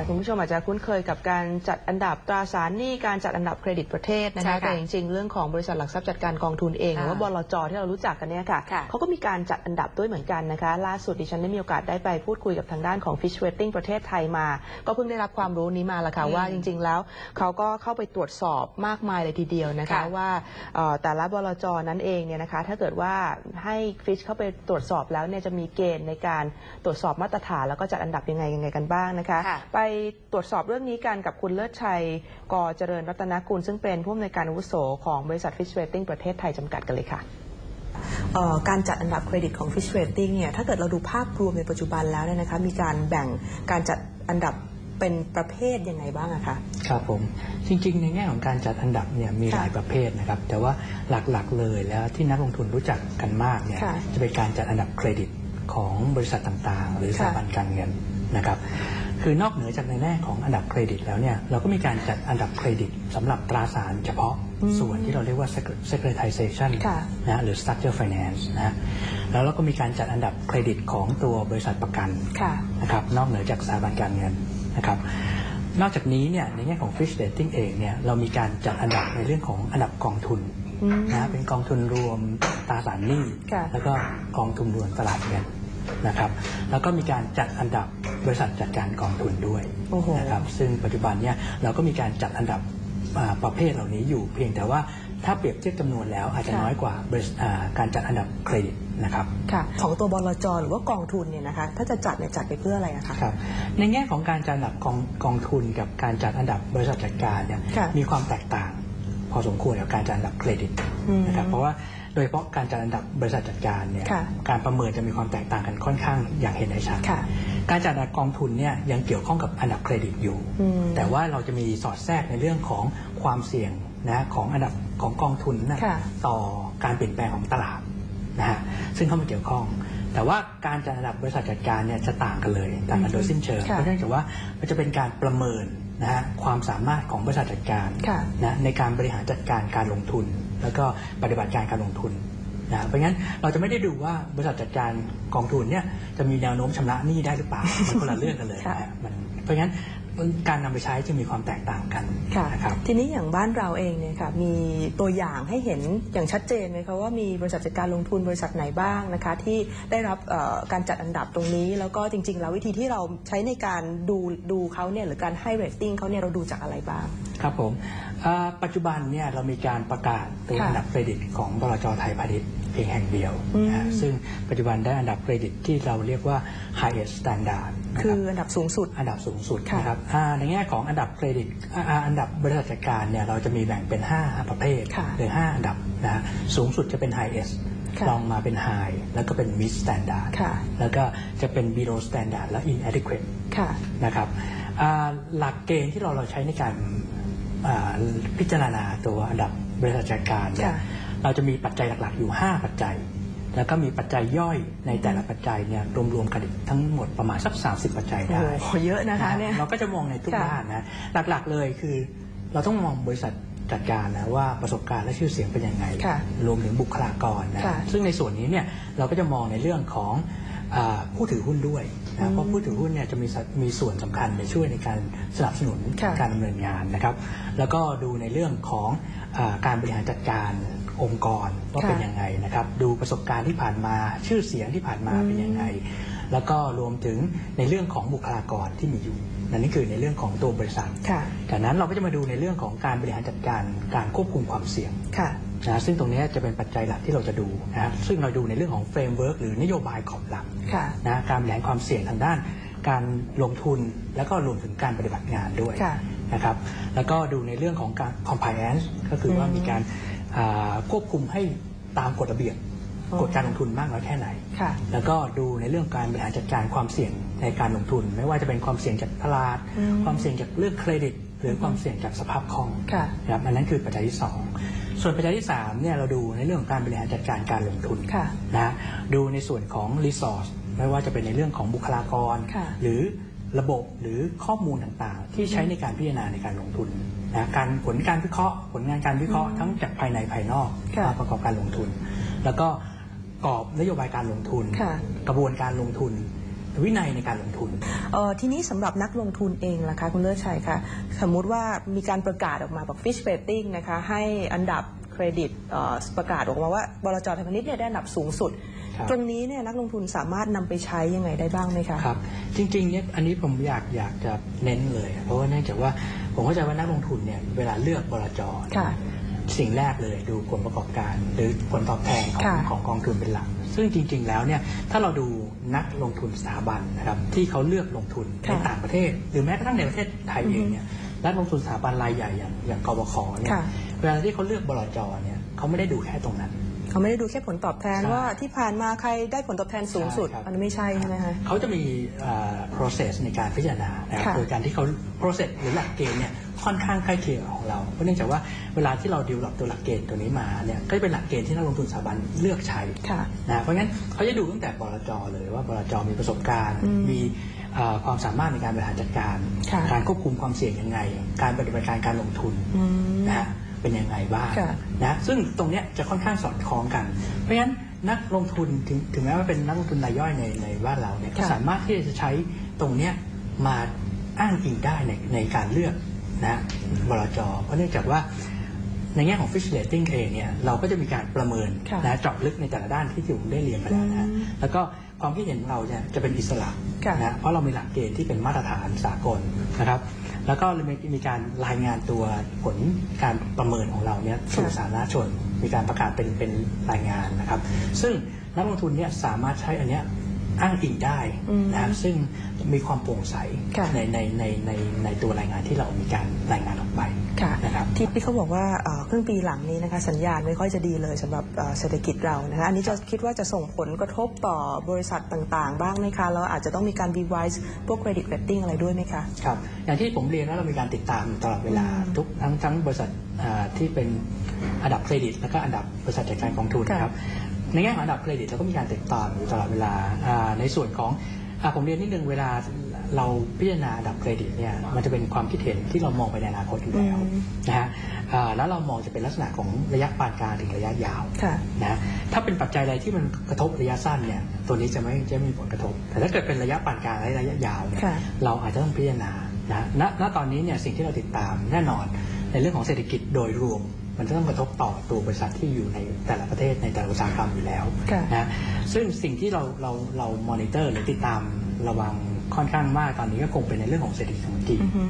ค่ะคุณผู้ชมอาจจะคุ้นเคยกับการจัดอันดับตราสารหนี้การจัดอันดับเครดิตประเทศนะใช่คะค่ะแต่จริงๆ เรื่องของบริษัทหลักทรัพย์จัดการกองทุนเองหค่ะรือว่าบลจที่เรารู้จักกันเนี่ยค่ะค่ะเขาก็มีการจัดอันดับด้วยเหมือนกันนะคะล่าสุดดิฉันได้มีโอกาสได้ไปพูดคุยกับทางด้านของ Fish Rating ประเทศไทยมา ก็เพิ่งได้รับความรู้นี้มาละค่ะอืมว่าจริง ๆ แล้วเขาก็เข้าไปตรวจสอบมากมายเลยทีเดียวนะคะค่ะว่าเอ่อแต่ละบลจนั้นเองเนี่ยนะคะถ้าเกิดว่าให้ Fish เข้าไปตรวจสอบแล้วเนี่ยจะมีเกณฑ์ในการตรวจสอบมาตรฐานแล้วก็จัดอันดับยังไงยังไงกันบ้างนะคะค่ะไปตรวจสอบเรื่องนี้กันกับคุณเลิศชัย กอเจริญรัตนกุลซึ่งเป็นผู้อำนวยการอาวุโสของบริษัท Fish Rating ประเทศไทยจำกัดกันเลยค่ะเอ่อการจัดอันดับเครดิตของ Fish Rating เนี่ยถ้าเกิดเราดูภาพรวมในปัจจุบันแล้วเนี่ยนะคะมีการแบ่งการจัดอันดับเป็นประเภทยังไงบ้างอะคะครับผมจริงๆ ในแง่ของการจัดอันดับเนี่ยมีค่ะหลายประเภทนะครับ แต่ว่าหลักๆเลยแล้วที่นักลงทุนรู้จักกันมากเนี่ยค่ะจะเป็นการจัดอันดับเครดิตของบริษัทต่างๆ หรือสค่ะถาบันการเงินนะครับ คือนอกเหนือจากในแง่ของอันดับเครดิตแล้วเนี่ยเราก็มีการจัดอันดับเครดิตสำหรับตราสารเฉพาะอืมส่วนที่เราเรียกว่า securitization ค่ะนะฮะหรือ structure finance นะฮะแล้วเราก็มีการจัดอันดับเครดิตของตัวบริษัทประกันค่ะนะครับนอกเหนือจากสถาบันการเงินนะครับนอกจากนี้เนี่ยในแง่ของ Fish Rating เองเนี่ยเรามีการจัดอันดับในเรื่องของอันดับกองทุนอืมนะเป็นกองทุนรวมตราสารหนี้ค่ะแล้วก็กองทุนรวมตลาดเงิน นะครับแล้วก็มีการจัดอันดับบริษัทจัดการกองทุนด้วยโอ้โห นะครับซึ่งปัจจุบันเนี่ยเราก็มีการจัดอันดับอ่าประเภทเหล่านี้อยู่ เพียงแต่ว่าถ้าเปรียบเทียบจำนวนแล้วอาจจะค่ะ น้อยกว่าบริษัทอ่าการจัดอันดับเครดิตนะครับ ค่ะของตัวบลจหรือว่ากองทุนเนี่ยนะคะถ้าจะจัดเนี่ยจัดไปเพื่ออะไรอะคะ ครับในแง่ของการจัดอันดับกองกองทุนกับการจัดอันดับบริษัทจัดการเนี่ยค่ะมีความแตกต่าง พอสมควรกับการจัดอันดับเครดิตอืมนะครับเพราะว่า โดยเฉพาะการจัดอันดับบริษัทจัดการเนี่ยค่ะการประเมินจะมีความแตกต่างกันค่อนข้างอย่างเห็นได้ชัดค่ะการจัดอันดับกองทุนเนี่ยยังเกี่ยวข้องกับอันดับเครดิตอยู่อืมแต่ว่าเราจะมีสอดแทรกในเรื่องของความเสี่ยงนะของอันดับของกองทุนนะค่ะต่อการเปลี่ยนแปลงของตลาดนะฮะซึ่งเข้ามาเกี่ยวข้อง แต่ว่าการจัดอันดับบริษัทจัดการเนี่ยจะต่างกันเลยต่างกันโดยสิ้นเชิงค่ะเพราะเนื่องจากว่ามันจะเป็นการประเมินนะฮะความสามารถของบริษัทจัดการค่ะนะในการบริหารจัดการการลงทุน แล้วก็ปฏิบัติการการลงทุนนะเพราะงั้นเราจะไม่ได้ดูว่าบริษัทจัดการกองทุนเนี่ยจะมีแนวโน้มชำระหนี้ได้หรือเปล่ามันคนละเรื่องกันเลยค่ะนะมันเพราะงั้นการนำไปใช้จะมีความแตกต่างกันค่ะนะครับทีนี้อย่างบ้านเราเองเนี่ยค่ะมีตัวอย่างให้เห็นอย่างชัดเจนไหมคะว่ามีบริษัทจัดการลงทุนบริษัทไหนบ้างนะคะ ที่ได้รับเอ่อการจัดอันดับตรงนี้ แล้วก็จริง ๆ แล้ววิธีที่เราใช้ในการดูดูเขาเนี่ยหรือการให้เรตติ้งเขาเนี่ยเราดูจากอะไรบ้างครับผมอ่าปัจจุบันเนี่ยเรามีการประกาศตัวค่ะอันดับเครดิตของบลจไทยพาณิชย์ เพียงแห่งเดียวอืมนะฮะซึ่งปัจจุบันได้อันดับเครดิตที่เราเรียกว่า highest standard นะคืรัอบอันดับสูงสุด อันดับสูงสุดค่ะนะครับอ่าในแง่ของอันดับเครดิตอ่าอ่าอันดับบริษัทจัดการเนี่ยเราจะมีแบ่งเป็น 5 ประเภทค่ะหรือ 5 อันดับนะฮะสูงสุดจะเป็น highest ค่ะรองมาเป็น high แล้วก็เป็น mid standard ค่ะแล้วก็จะเป็น below standard และ inadequate ค่ะนะครับอ่าหลักเกณฑ์ที่เราเราใช้ในการอ่าพิจารณาตัวอันดับบริษัทจัดการเนี่ยค่ะ เราจะมีปัจจัยหลักๆอยู่ 5 ปัจจัย แล้วก็มีปัจจัยย่อยในแต่ละปัจจัยเนี่ยรวมๆกันทั้งหมดประมาณสัก 30 ปัจจัยโอ้ได้โหเยอะนะคะเนี่ยเราก็จะมองในทุกค่ะด้านนะหลักๆเลยคือ เราต้องมองบริษัทจัดการนะว่าประสบการณ์และชื่อเสียงเป็นยังไงค่ะรวมถึงบุคลากรนะค่ะซึ่งในส่วนนี้เนี่ยเราก็จะมองในเรื่องของอาผู้ถือหุ้นด้วยอืนะมเพราะผู้ถือหุ้นเนี่ยจะมีสมีส่วนสำคัญในช่วยในการสนับสนุนค่ะการดำเนินงานนะครับ แล้วก็ดูในเรื่องของอาการบริหารจัดการ องค์กรว่าค่ะเป็นยังไงนะครับ ดูประสบการณ์ที่ผ่านมาชื่อเสียงที่ผ่านมาอืมเป็นยังไง แล้วก็รวมถึงในเรื่องของบุคลากรที่มีอยู่นั่นนี่คือในเรื่องของตัวบริษัทค่ะจากนั้นเราก็จะมาดูในเรื่องของการบริหารจัดการการควบคุมความเสี่ยงค่ะนะซึ่งตรงนี้จะเป็นปัจจัยหลักที่เราจะดูนะซึ่งเราดูในเรื่องของเฟรมเวิร์กหรือนโยบายขอบหลักค่ะนะการบริหารความเสี่ยงทางด้าน การลงทุนแล้วก็รวมถึงการปฏิบัติงานด้วยค่ะนะครับแล้วก็ดูในเรื่องของการ compliance ก็คือว่าอืมมีการอ่า ควบคุมให้ตามกฎระเบียบอ๋อกฎการลงทุนมากน้อยแค่ไหนค่ะแล้วก็ดูในเรื่องการบริหารจัดการความเสี่ยงในการลงทุน ไม่ว่าจะเป็นความเสี่ยงจากตลาดอืมความเสี่ยงจากเรื่องเครดิต หรือความเสี่ยงจากสภาพคล่องค่ะนะครับอันนั้นคือปัจจัยที่ 2 ส่วนปัจจัยที่3เนี่ยเราดูในเรื่องของการบริหารจัดการการลงทุนค่ะนะดูในส่วนของรีซอสไม่ว่าจะเป็นในเรื่องของบุคลากรค่ะหรือ ระบบหรือข้อมูลต่างๆ ที่ใช้ในการพิจารณาในการลงทุนนะการผลการวิเคราะห์ ผลงานการวิเคราะห์ทั้งจากภายในภายนอกค่ะมาประกอบการลงทุน แล้วก็กรอบนโยบายการลงทุนค่ะกระบวนการลงทุนวินัยในการลงทุนเอ่อทีนี้สำหรับนักลงทุนเองล่ะคะคุณเลิศชัยคะสมมุติว่ามีการประกาศออกมาบอก Fish Rating นะคะให้อันดับเครดิตเอ่อประกาศออกมาว่าบลจไทยพาณิชย์เนี่ยได้อันดับสูงสุดครับ ตรงนี้เนี่ยนักลงทุนสามารถนำไปใช้ยังไงได้บ้างไหมคะครับจริงๆเนี่ยอันนี้ผมอยากอยากจะเน้นเลย เพราะว่าเนื่องจากว่าผมเข้าใจว่านักลงทุนเนี่ยเวลาเลือกบลจค่ะสิ่งแรกเลยดูผลประกอบการหรือผลตอบแทนของค่ะของกองทุนเป็นหลัก ซึ่งจริง ๆ แล้วเนี่ยถ้าเราดูนักลงทุนสถาบันนะครับที่เขาเลือกลงทุนในค่ะต่างประเทศ หรือแม้กระทั่งในประเทศไทยเองเนี่ยนักลงทุนสถาบันรายใหญ่อย่างอย่างกบขเนี่ยค่ะเวลาที่เขาเลือกบลจเนี่ย เขาไม่ได้ดูแค่ตรงนั้น เขาไม่ได้ดูแค่ผลตอบแทนใช่ ว่าที่ผ่านมาใครได้ผลตอบแทนสูงสุดใช่ครับอันนี้ไม่ใช่ใช่ไหมคะ เขาจะมีเอ่อ process ในการพิจารณานะครับค่ะโดยการที่เขา process หรือหลักเกณฑ์เนี่ยค่อนข้างใกล้เคียงกับของเรา เพราะเนื่องจากว่าเวลาที่เราดีลลอปตัวหลักเกณฑ์ตัวนี้มาเนี่ยก็จะเป็นหลักเกณฑ์ที่นักลงทุนสถาบันเลือกใช้ค่ะนะเพราะงั้นเขาจะดูตั้งแต่บลจเลยว่าบลจมีประสบการณ์ อืมมีเอ่อความสามารถในการบริหารจัดการ ค่ะ การควบคุมความเสี่ยงยังไง การปฏิบัติการการลงทุน อืม นะฮะ เป็นยังไงบ้างค่ะนะซึ่งตรงเนี้ยจะค่อนข้างสอดคล้องกัน เพราะฉะนั้นนักลงทุนถึงถึงแม้ว่าเป็นนักลงทุนรายย่อยในในบ้านเราเนี่ยก็ค่ะสามารถที่จะใช้ตรงเนี้ยมาอ้างอิงได้ในในการเลือกนะบลจเพราะเนื่องจากว่าในแง่ของ Fish Rating เองเนี่ยเราก็จะมีการประเมินค่ะนะเจาะลึกในแต่ละด้านที่ผมได้เรียนไปแล้วนะฮะอืมแล้วก็ความคิดเห็นของเราเนี่ยจะเป็นอิสระค่ะนะเพราะเรามีหลักเกณฑ์ที่เป็นมาตรฐานสากลนะครับ แล้วก็มีมีการรายงานตัวผลการประเมินของเราเนี่ยสู่สาธารณชน มีการประกาศเป็นเป็นรายงานนะครับ ซึ่งนักลงทุนเนี่ยสามารถใช้อันเนี้ย อ้างอิงได้อืมนะซึ่งมีความโปร่งใสค่ะในในในในในตัวรายงานที่เรามีการรายงานออกไปค่ะนะครับที่ที่เขาบอกว่าเอ่อครึ่งปีหลังนี้นะคะสัญญาณไม่ค่อยจะดีเลยสำหรับเอ่อเศรษฐกิจเรานะคะอันนี้จะคิดว่าจะส่งผลกระทบต่อบริษัทต่างๆ บ้างไหมคะแล้วอาจจะต้องมีการ revise พวก credit rating อะไรด้วยไหมคะครับอย่างที่ผมเรียนว่าเรามีการติดตามตลอดเวลาอืมทุกทั้งทั้งบริษัทอ่าที่เป็นอันดับเครดิต แล้วก็อันดับบริษัทจัดการกองทุนค่ะนะครับ ในแง่ของอันดับเครดิตเราก็มีการติดตามอยู่ตลอดเวลาอ่าในส่วนของอ่าผมเรียนนิดนึงเวลาเราพิจารณาอันดับเครดิตเนี่ยมันจะเป็นความคิดเห็นที่เรามองไปในอนาคตอยู่แล้วอืมนะฮะอ่าแล้วเรามองจะเป็นลักษณะของระยะปานกลางถึงระยะยาวค่ะนะถ้าเป็นปัจจัยใดที่มันกระทบระยะสั้นเนี่ยตัวนี้จะไม่จะไม่มีผลกระทบ แต่ถ้าเกิดเป็นระยะปานกลางและระยะยาวเนี่ยค่ะเราอาจจะต้องพิจารณานะณณตอนนี้เนี่ยสิ่งที่เราติดตามแน่นอนในเรื่องของเศรษฐกิจโดยรวม มันจะต้องกระทบต่อตัวบริษัทที่อยู่ในแต่ละประเทศในแต่ละอุตสาหกรรมอยู่แล้วค่ะนะซึ่งสิ่งที่เราเราเรามอนิเตอร์หรือติดตามระวังค่อนข้างมากตอนนี้ก็คงเป็นในเรื่องของเศรษฐกิจของจีนอือฮึ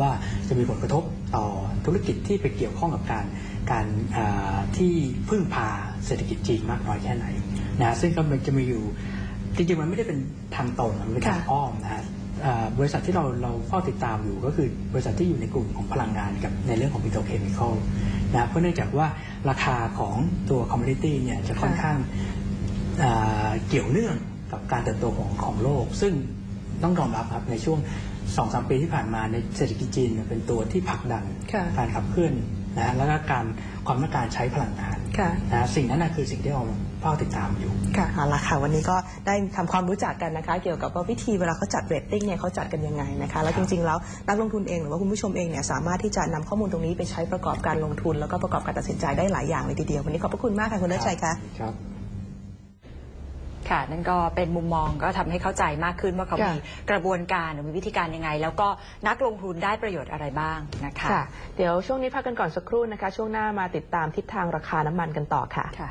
ว่าจะมีผลกระทบต่อธุรกิจที่ไปเกี่ยวข้องกับการการอ่าที่พึ่งพาเศรษฐกิจจีนมากน้อยแค่ไหนนะซึ่งก็มันจะมีอยู่จริงๆมันไม่ได้เป็นทางตรงมันเป็นทางค่ะอ้อมนะฮะอ่าบริษัทที่เราเราเฝ้าติดตามอยู่ก็คือบริษัทที่อยู่ในกลุ่มของพลังงานกับในเรื่องของปิโตรเคมีคอล นะเพราะเนื่องจากว่าราคาของตัวคอมมูนิตี้เนี่ยจะค่อนข้างอ่าเกี่ยวเนื่องกับการเติบโตของของโลก ซึ่งต้องยอมรับครับในช่วงสองสามปีที่ผ่านมาในเศรษฐกิจจีนเนี่ยเป็นตัวที่ผลักดันค่ะการขับเคลื่อนนะฮะแล้วก็การความต้องการใช้พลังงานค่ะนะฮะสิ่งนั้นนะคือสิ่งที่เรา เฝ้าติดตามอยู่ ค่ะเอาละค่ะ วันนี้ก็ได้ทำความรู้จักกันนะคะ เกี่ยวกับว่าวิธีเวลาเขาจัดเรตติ้งเนี่ยเขาจัดกันยังไงนะคะ แล้วครัจบริงๆแล้วนักลงทุนเองหรือว่าคุณผู้ชมเองเนี่ยสามารถที่จะนำข้อมูลตรงนี้ไปใช้ประกอบการลงทุน แล้วก็ประกอบการตัดสินใจได้หลายอย่างเลยทีเดียววันนี้ขอบพระคุณมากค่ะคุณเลิศชัยค่ะครับ ค่ะ นั่นก็เป็นมุมมองก็ทำให้เข้าใจมากขึ้นว่าเขาค่ะ มีกระบวนการหรือมีวิธีการยังไง แล้วก็นักลงทุนได้ประโยชน์อะไรบ้างนะคะ ค่ะ เดี๋ยวช่วงนี้พักกันก่อนสักครู่นะคะ ช่วงหน้ามาติดตามทิศทางราคาน้ำมันกันต่อค่ะ ค่ะ